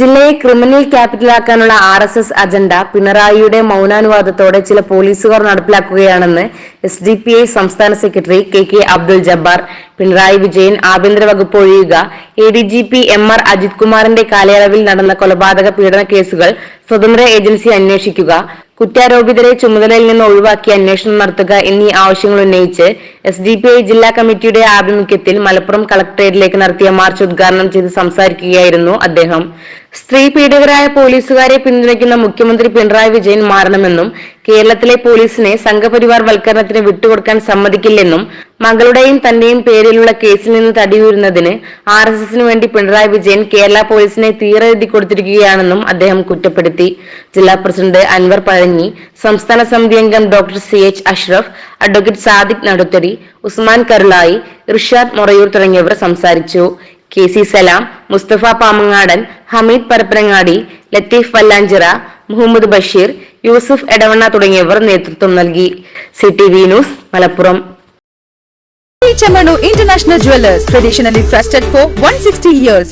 ജില്ലയെ ക്രിമിനൽ ക്യാപിറ്റലാക്കാനുള്ള R S S agenda പിണറായിയുടെ മൗനാനുവാദത്തോടെ ചില പോലീസുകാർ നടപ്പിലാക്കുകയാണെന്ന് എസ് ഡി പി ഐ സംസ്ഥാന secretary K K Abdul Jabbar. Pinarayi Vijayan ആഭ്യന്തര വകുപ്പ് ഒഴിയുക. A D G P M R Ajith കുമാറിന്റെ കാലയളവിൽ നടന്ന കൊലപാതക പീഡന കേസുകൾ സ്വതന്ത്ര ഏജൻസി അന്വേഷിക്കുക. കുറ്റാരോപിതരെ ചുമതലയിൽ നിന്ന് ഒഴിവാക്കി അന്വേഷണം നടത്തുക എന്നീ ആവശ്യങ്ങൾ ഉന്നയിച്ച് എസ് ഡി പി ഐ ജില്ലാ കമ്മിറ്റിയുടെ ആഭിമുഖ്യത്തിൽ മലപ്പുറം കളക്ടറേറ്റിലേക്ക് നടത്തിയ മാർച്ച് ഉദ്ഘാടനം ചെയ്ത് സംസാരിക്കുകയായിരുന്നു അദ്ദേഹം. സ്ത്രീ പീഡകരായ പോലീസുകാരെ പിന്തുണയ്ക്കുന്ന മുഖ്യമന്ത്രി പിണറായി വിജയൻ മാറണമെന്നും കേരളത്തിലെ പോലീസിനെ സംഘപരിവാർ വൽക്കരണത്തിന് വിട്ടുകൊടുക്കാൻ സമ്മതിക്കില്ലെന്നും മകളുടെയും തന്റെയും പേരിലുള്ള കേസിൽ നിന്ന് തടിയൂരുന്നതിന് ആർ എസ് എസിന് വേണ്ടി പിണറായി വിജയൻ കേരള പോലീസിനെ തീരെഴുതി കൊടുത്തിരിക്കുകയാണെന്നും അദ്ദേഹം കുറ്റപ്പെടുത്തി. ജില്ലാ പ്രസിഡന്റ് അൻവർ പഴഞ്ഞി സംസ്ഥാന സമിതി അംഗം doctor C H Ashraf advocate Sadiq Naduthari Usman Karulayi Irshad Morayur തുടങ്ങിയവർ സംസാരിച്ചു. കെ സി സലാം മുസ്തഫ പാമങ്ങാടൻ ഹമീദ് പരപ്പനങ്ങാടി ലത്തീഫ് വല്ലാഞ്ചിറ മുഹമ്മദ് ബഷീർ യൂസുഫ് എടവണ്ണ തുടങ്ങിയവർ നേതൃത്വം നൽകി C T V news Malappuram International Jewelers, traditionally trusted for 160 years.